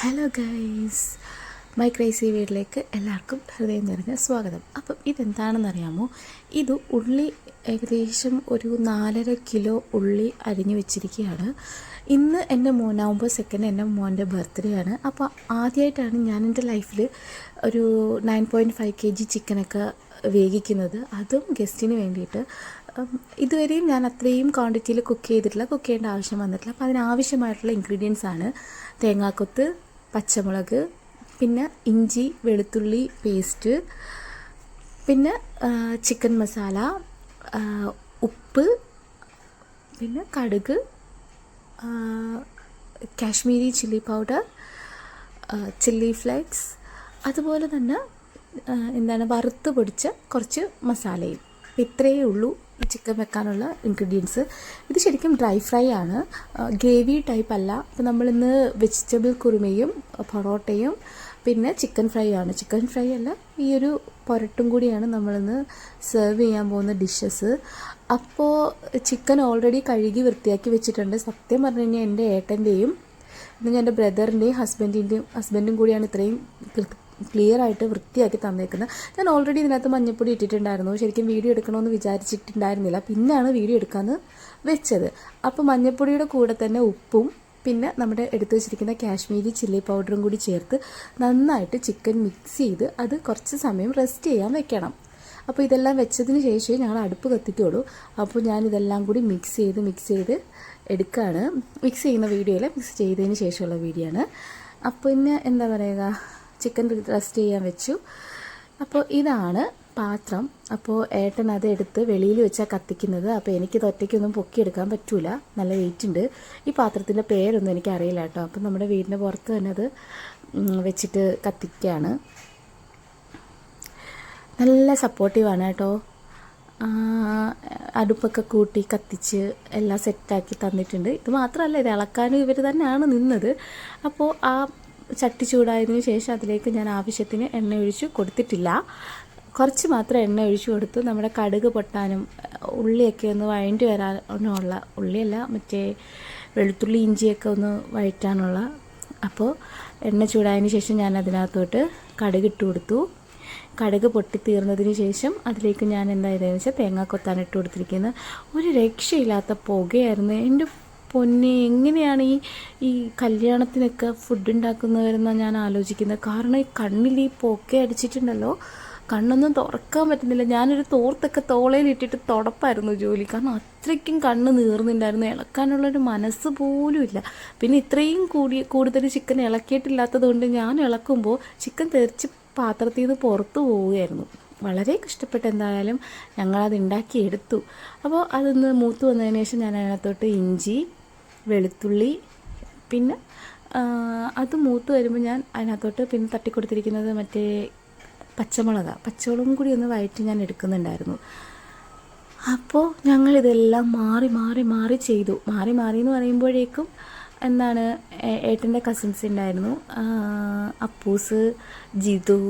Hello guys my crazy വീട്ടിലേക്ക് എല്ലാവർക്കും ഹൃദയം നിറഞ്ഞ സ്വാഗതം. അപ്പം ഇതെന്താണെന്നറിയാമോ ഇത് ഉള്ളി ഏകദേശം ഒരു നാലര കിലോ ഉള്ളി അരിഞ്ഞു വെച്ചിരിക്കുകയാണ്. ഇന്ന് എന്റെ മോനാവുമ്പോൾ സെക്കൻഡ് എന്റെ മോന്റെ ബർത്ത്ഡേ ആണ്. അപ്പോൾ ആദ്യമായിട്ടാണ് ഞാൻ എന്റെ ലൈഫിൽ ഒരു nine point five K G ചിക്കനൊക്കെ വേവിക്കുന്നത്. അതും ഗസ്റ്റിന് വേണ്ടിയിട്ട്. ഇതുവരെയും ഞാൻ അത്രയും ക്വാണ്ടിറ്റിയിൽ കുക്ക് ചെയ്തിട്ടില്ല. കുക്ക് ചെയ്യേണ്ട ആവശ്യം വന്നിട്ടില്ല. അപ്പോൾ അതിനാവശ്യമായിട്ടുള്ള ഇൻഗ്രീഡിയൻസ് ആണ് തേങ്ങാക്കൊത്ത് പച്ചമുളക് പിന്നെ ഇഞ്ചി വെളുത്തുള്ളി പേസ്റ്റ് പിന്നെ ചിക്കൻ മസാല ഉപ്പ് പിന്നെ കടുക് Kashmiri chilli powder chilli flakes അതുപോലെ തന്നെ എന്താണ് വറുത്ത് പൊടിച്ച കുറച്ച് മസാലയും. ഇത്രയേ ഉള്ളൂ. ഈ ചിക്കൻ വെക്കാനുള്ള ഇൻഗ്രീഡിയൻസ് ഇത് ശരിക്കും ഡ്രൈ ഫ്രൈ ആണ്. ഗ്രേവി ടൈപ്പ് അല്ല. അപ്പോൾ നമ്മളിന്ന് വെജിറ്റബിൾ കുറുമയും പൊറോട്ടയും പിന്നെ ചിക്കൻ ഫ്രൈ ആണ്. ചിക്കൻ ഫ്രൈ അല്ല ഈ ഒരു പുരട്ടും കൂടിയാണ് നമ്മളിന്ന് സെർവ് ചെയ്യാൻ പോകുന്ന ഡിഷസ് അപ്പോൾ ചിക്കൻ ഓൾറെഡി കഴുകി വൃത്തിയാക്കി വെച്ചിട്ടുണ്ട്. സത്യം പറഞ്ഞു കഴിഞ്ഞാൽ എന്റെ ഏട്ടന്റെയും പിന്നെ എന്റെ ബ്രദറിന്റെയും ഹസ്ബൻഡിന്റെയും ഹസ്ബൻഡും കൂടിയാണ് ഇത്രയും ക്ലിയർ ആയിട്ട് വൃത്തിയാക്കി തന്നേക്കുന്നത് ഞാൻ ഓൾറെഡി ഇതിനകത്ത് മഞ്ഞപ്പൊടി ഇട്ടിട്ടുണ്ടായിരുന്നു. ശരിക്കും വീഡിയോ എടുക്കണമെന്ന് വിചാരിച്ചിട്ടുണ്ടായിരുന്നില്ല. പിന്നെയാണ് വീഡിയോ എടുക്കാമെന്ന് വെച്ചത്. അപ്പോൾ മഞ്ഞപ്പൊടിയുടെ കൂടെ തന്നെ ഉപ്പും പിന്നെ നമ്മുടെ എടുത്തു വെച്ചിരിക്കുന്ന കാശ്മീരി ചില്ലി പൗഡറും കൂടി ചേർത്ത് നന്നായിട്ട് ചിക്കൻ മിക്സ് ചെയ്ത് അത് കുറച്ച് സമയം റെസ്റ്റ് ചെയ്യാൻ വെക്കണം. അപ്പോൾ ഇതെല്ലാം വെച്ചതിന് ശേഷമേ ഞങ്ങൾ അടുപ്പ് കത്തിക്കുള്ളൂ. അപ്പോൾ ഞാൻ ഇതെല്ലാം കൂടി മിക്സ് ചെയ്ത് മിക്സ് ചെയ്ത് എടുക്കുകയാണ് മിക്സ് ചെയ്യുന്ന വീഡിയോയിൽ മിക്സ് ചെയ്തതിന് ശേഷമുള്ള വീഡിയോ ആണ് അപ്പോൾ പിന്നെ എന്താ പറയുക? ചിക്കൻ റെസ്റ്റ് ചെയ്യാൻ വെച്ചു. അപ്പോൾ ഇതാണ് പാത്രം. അപ്പോൾ ഏട്ടൻ അത് എടുത്ത് വെളിയിൽ വെച്ചാൽ കത്തിക്കുന്നത്. അപ്പോൾ എനിക്കിത് ഒറ്റയ്ക്കൊന്നും പൊക്കിയെടുക്കാൻ പറ്റൂല. നല്ല വെയിറ്റ് ഉണ്ട്. ഈ പാത്രത്തിന്റെ പേരൊന്നും എനിക്ക് അറിയില്ല കേട്ടോ. അപ്പം നമ്മുടെ വീടിന്റെ പുറത്ത് തന്നെ അത് വെച്ചിട്ട് കത്തിക്കുകയാണ് നല്ല സപ്പോർട്ടീവാണ് കേട്ടോ. അടുപ്പൊക്കെ കൂട്ടി കത്തിച്ച് എല്ലാം സെറ്റാക്കി തന്നിട്ടുണ്ട്. ഇത് മാത്രമല്ല ഇത് ഇളക്കാനും ഇവർ തന്നെയാണ് നിന്നത്. അപ്പോൾ ആ ചട്ടി ചൂടായതിനു ശേഷം അതിലേക്ക് ഞാൻ ആവശ്യത്തിന് എണ്ണ ഒഴിച്ച് കൊടുത്തിട്ടില്ല. കുറച്ച് മാത്രം എണ്ണ ഒഴിച്ചു കൊടുത്തു. നമ്മുടെ കടുക് പൊട്ടാനും ഉള്ളിയൊക്കെ ഒന്ന് വഴണ്ടി വരാനുള്ള ഉള്ളിയല്ല മറ്റേ വെളുത്തുള്ളി ഇഞ്ചിയൊക്കെ ഒന്ന് വഴറ്റാനുള്ള. അപ്പോൾ എണ്ണ ചൂടായതിന് ശേഷം ഞാൻ അതിനകത്തോട്ട് കടുക് ഇട്ട് കൊടുത്തു. കടുക് പൊട്ടിത്തീർന്നതിന് ശേഷം അതിലേക്ക് ഞാൻ എന്താ ചെയ്തതെന്ന് വെച്ചാൽ തേങ്ങാക്കൊത്താണ് ഇട്ട് കൊടുത്തിരിക്കുന്നത്. ഒരു രക്ഷയില്ലാത്ത പുകയായിരുന്നു. എന്റെ പൊന്നെ എങ്ങനെയാണ് ഈ ഈ കല്യാണത്തിനൊക്കെ ഫുഡ് ഉണ്ടാക്കുന്നവരെന്നാണ് ഞാൻ ആലോചിക്കുന്നത്? കാരണം ഈ കണ്ണിൽ ഈ പൊക്കെ അടിച്ചിട്ടുണ്ടല്ലോ കണ്ണൊന്നും തുറക്കാൻ പറ്റുന്നില്ല. ഞാനൊരു തോർത്തൊക്കെ തോളയിലിട്ടിട്ട് തുടപ്പായിരുന്നു ജോലി. കാരണം അത്രയ്ക്കും കണ്ണ് നീർന്നുണ്ടായിരുന്നു. ഇളക്കാനുള്ളൊരു മനസ്സ് പോലും ഇല്ല. പിന്നെ ഇത്രയും കൂടി കൂടുതൽ ചിക്കൻ ഇളക്കിയിട്ടില്ലാത്തത് കൊണ്ട് ഞാൻ ഇളക്കുമ്പോൾ ചിക്കൻ തെറിച്ച് പാത്രത്തിൽ നിന്ന് പുറത്തു പോവുകയായിരുന്നു. വളരെ കഷ്ടപ്പെട്ട് എന്തായാലും ഞങ്ങളത് ഉണ്ടാക്കിയെടുത്തു അപ്പോൾ അതൊന്ന് മൂത്ത് വന്നതിന് ശേഷം ഞാൻ അതിനകത്തോട്ട് ഇഞ്ചി വെളുത്തുള്ളി പിന്നെ അത് മൂത്ത് വരുമ്പോൾ ഞാൻ അതിനകത്തോട്ട് പിന്നെ തട്ടിക്കൊടുത്തിരിക്കുന്നത് മറ്റേ പച്ചമുളക. പച്ചമുളകും കൂടി ഒന്ന് വയറ്റി ഞാൻ എടുക്കുന്നുണ്ടായിരുന്നു. അപ്പോൾ ഞങ്ങളിതെല്ലാം മാറി മാറി മാറി ചെയ്തു. മാറി മാറി എന്ന് പറയുമ്പോഴേക്കും എന്താണ് ഏട്ടന്റെ കസിൻസ് ഉണ്ടായിരുന്നു. അപ്പൂസ് ജിതു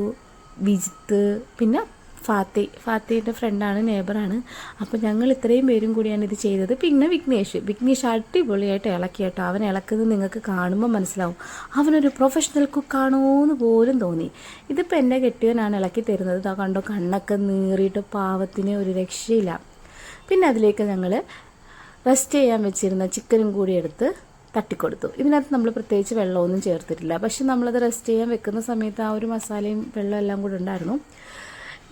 വിജിത്ത് പിന്നെ ഫാത്തി ഫാത്തിയുടെ ഫ്രണ്ടാണ് നേബറാണ് അപ്പോൾ ഞങ്ങൾ ഇത്രയും പേരും കൂടിയാണ് ഇത് ചെയ്തത്. പിന്നെ വിഘ്നേഷ് വിഘ്നേഷ് അടിപൊളിയായിട്ട് ഇളക്കി കേട്ടോ. അവൻ ഇളക്കുന്നത് നിങ്ങൾക്ക് കാണുമ്പോൾ മനസ്സിലാവും. അവനൊരു പ്രൊഫഷണൽ കുക്കാണോ എന്ന് പോലും തോന്നി. ഇതിപ്പോൾ എന്റെ കെട്ടിയവനാണ് ഇളക്കി തരുന്നത്. കണ്ടോ കണ്ണൊക്കെ നീറിയിട്ട് പാവത്തിന് ഒരു രക്ഷയില്ല. പിന്നെ അതിലേക്ക് ഞങ്ങൾ റെസ്റ്റ് ചെയ്യാൻ വെച്ചിരുന്ന ചിക്കനും കൂടി എടുത്ത് തട്ടിക്കൊടുത്തു. ഇതിനകത്ത് നമ്മൾ പ്രത്യേകിച്ച് വെള്ളമൊന്നും ചേർത്തിട്ടില്ല. പക്ഷെ നമ്മളത് റെസ്റ്റ് ചെയ്യാൻ വെക്കുന്ന സമയത്ത് ആ ഒരു മസാലയും വെള്ളം എല്ലാം കൂടെ ഉണ്ടായിരുന്നു.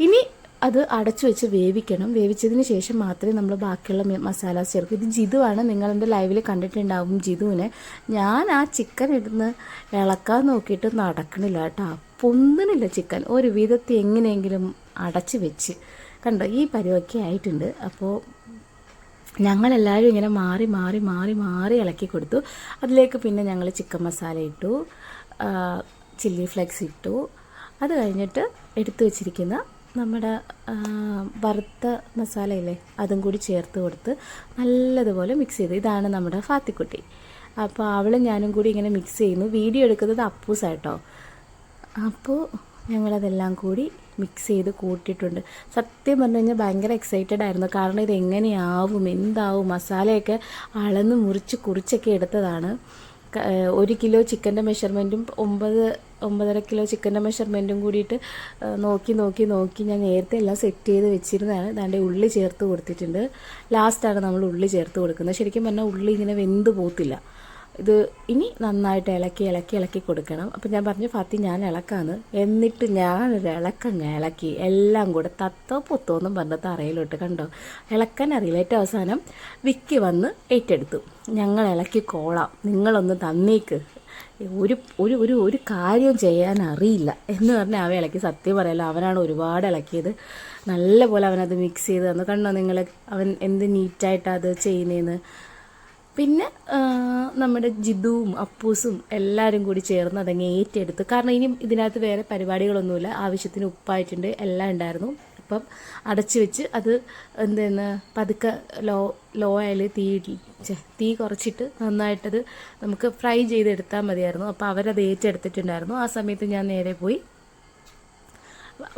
ഇനി അത് അടച്ചു വെച്ച് വേവിക്കണം. വേവിച്ചതിന് ശേഷം മാത്രമേ നമ്മൾ ബാക്കിയുള്ള മസാലാസ് ചേർക്കൂ. ഇത് ജിതുവാണ് നിങ്ങൾ എന്റെ ലൈവിൽ കണ്ടിട്ടുണ്ടാവും ജിതുവിനെ. ഞാൻ ആ ചിക്കൻ ഇടുന്ന് ഇളക്കാൻ നോക്കിയിട്ട് നടക്കണില്ല കേട്ടോ. പൊന്തണില്ല ചിക്കൻ. ഒരു വിധത്തിൽ എങ്ങനെയെങ്കിലും അടച്ച് വെച്ച്. കണ്ടോ ഈ പരിവൊക്കെ ആയിട്ടുണ്ട്. അപ്പോൾ ഞങ്ങളെല്ലാവരും ഇങ്ങനെ മാറി മാറി മാറി മാറി ഇളക്കി കൊടുത്തു. അതിലേക്ക് പിന്നെ ഞങ്ങൾ ചിക്കൻ മസാല ഇട്ടു ചില്ലി ഫ്ലെക്സ് ഇട്ടു. അത് കഴിഞ്ഞിട്ട് എടുത്തു വെച്ചിരിക്കുന്ന നമ്മുടെ വറുത്ത മസാലയില്ലേ അതും കൂടി ചേർത്ത് കൊടുത്ത് നല്ലതുപോലെ മിക്സ് ചെയ്ത്. ഇതാണ് നമ്മുടെ ഫാത്തിക്കുട്ടി. അപ്പോൾ അവളും ഞാനും കൂടി ഇങ്ങനെ മിക്സ് ചെയ്യുന്നു. വീഡിയോ എടുക്കുന്നത് അപ്പൂസായിട്ടോ. അപ്പോൾ ഞങ്ങളതെല്ലാം കൂടി മിക്സ് ചെയ്ത് കൂട്ടിയിട്ടുണ്ട്. സത്യം പറഞ്ഞു കഴിഞ്ഞാൽ ഭയങ്കര എക്സൈറ്റഡ് ആയിരുന്നു. കാരണം ഇത് എങ്ങനെയാവും എന്താവും മസാലയൊക്കെ അളന്ന് മുറിച്ച് കുറിച്ചൊക്കെ എടുത്തതാണ്. ഒരു കിലോ ചിക്കന്റെ മെഷർമെന്റും ഒമ്പത് ഒമ്പതര കിലോ ചിക്കന്റെ മെഷർമെന്റും കൂടിയിട്ട് നോക്കി നോക്കി നോക്കി ഞാൻ നേരത്തെ എല്ലാം സെറ്റ് ചെയ്ത് വെച്ചിരുന്നതാണ്. ദാണ്ടെ ഉള്ളി ചേർത്ത് കൊടുത്തിട്ടുണ്ട്. ലാസ്റ്റാണ് നമ്മൾ ഉള്ളി ചേർത്ത് കൊടുക്കുന്നത്. ശരിക്കും പറഞ്ഞാൽ ഉള്ളി ഇങ്ങനെ വെന്ത് പോത്തില്ല. ഇത് ഇനി നന്നായിട്ട് ഇളക്കി ഇളക്കി ഇളക്കി കൊടുക്കണം. അപ്പം ഞാൻ പറഞ്ഞു ഫാത്തി ഞാൻ ഇളക്കാന്ന്. എന്നിട്ട് ഞാനൊരു ഇളക്കങ്ങ് ഇളക്കി. എല്ലാം കൂടെ തത്തോ പൊത്തോ എന്നും പറഞ്ഞ തറയിലോട്ട് കണ്ടോ? ഇളക്കാൻ അറിയില്ല. ഏറ്റവും അവസാനം വിക്കി വന്ന് ഏറ്റെടുത്തു. ഞങ്ങൾ ഇളക്കി കോളാം. നിങ്ങളൊന്ന് തന്നേക്ക്. ഒരു ഒരു ഒരു ഒരു കാര്യം ചെയ്യാൻ അറിയില്ല. എന്ന് പറഞ്ഞാൽ അവ ഇളക്കി. സത്യം പറയാലോ അവനാണ് ഒരുപാട് ഇളക്കിയത്. നല്ലപോലെ അവനത് മിക്സ് ചെയ്ത് തന്നു. കണ്ടോ നിങ്ങൾ അവൻ എന്ത് നീറ്റായിട്ടാണ് അത് ചെയ്യുന്നതെന്ന് പിന്നെ നമ്മുടെ ജിതുവും അപ്പൂസും എല്ലാവരും കൂടി ചേർന്ന് അതങ്ങ് ഏറ്റെടുത്തു. കാരണം ഇനി ഇതിനകത്ത് വേറെ പരിപാടികളൊന്നുമില്ല. ആവശ്യത്തിന് ഉപ്പായിട്ടുണ്ട് എല്ലാം ഉണ്ടായിരുന്നു. അപ്പം അടച്ചു വെച്ച് അത് എന്തെന്ന് പതുക്കെ ലോ ലോ ആയാൽ തീ തീ കുറച്ചിട്ട് നന്നായിട്ടത് നമുക്ക് ഫ്രൈ ചെയ്തെടുത്താൽ മതിയായിരുന്നു. അപ്പോൾ അവരത് ഏറ്റെടുത്തിട്ടുണ്ടായിരുന്നു. ആ സമയത്ത് ഞാൻ നേരെ പോയി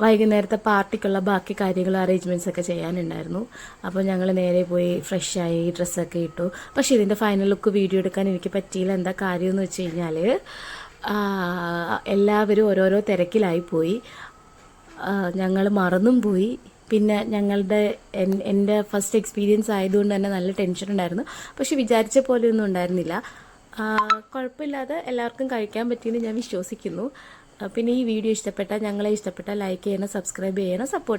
വൈകുന്നേരത്തെ പാർട്ടിക്കുള്ള ബാക്കി കാര്യങ്ങൾ അറേഞ്ച്മെന്റ്സ് ഒക്കെ ചെയ്യാനുണ്ടായിരുന്നു. അപ്പോൾ ഞങ്ങൾ നേരെ പോയി ഫ്രഷ് ഫ്രഷായി ഡ്രസ്സൊക്കെ ഇട്ടു. പക്ഷെ ഇതിന്റെ ഫൈനൽ ലുക്ക് വീഡിയോ എടുക്കാൻ എനിക്ക് പറ്റിയില്ല. എന്താ കാര്യമെന്ന് വെച്ച് കഴിഞ്ഞാൽ എല്ലാവരും ഓരോരോ തിരക്കിലായി പോയി. ഞങ്ങൾ മറന്നും പോയി. പിന്നെ ഞങ്ങളുടെ എൻ- എന്റെ ഫസ്റ്റ് എക്സ്പീരിയൻസ് ആയതുകൊണ്ട് തന്നെ നല്ല ടെൻഷൻ ഉണ്ടായിരുന്നു. പക്ഷെ വിചാരിച്ച പോലെയൊന്നും ഉണ്ടായിരുന്നില്ല. കുഴപ്പമില്ലാതെ എല്ലാവർക്കും കഴിക്കാൻ പറ്റിയെന്ന് ഞാൻ വിശ്വസിക്കുന്നു. പിന്നെ ഈ വീഡിയോ ഇഷ്ടപ്പെട്ടാൽ ഞങ്ങളെ ഇഷ്ടപ്പെട്ടാൽ ലൈക്ക് ചെയ്യണം സബ്സ്ക്രൈബ് ചെയ്യണം സപ്പോർട്ട്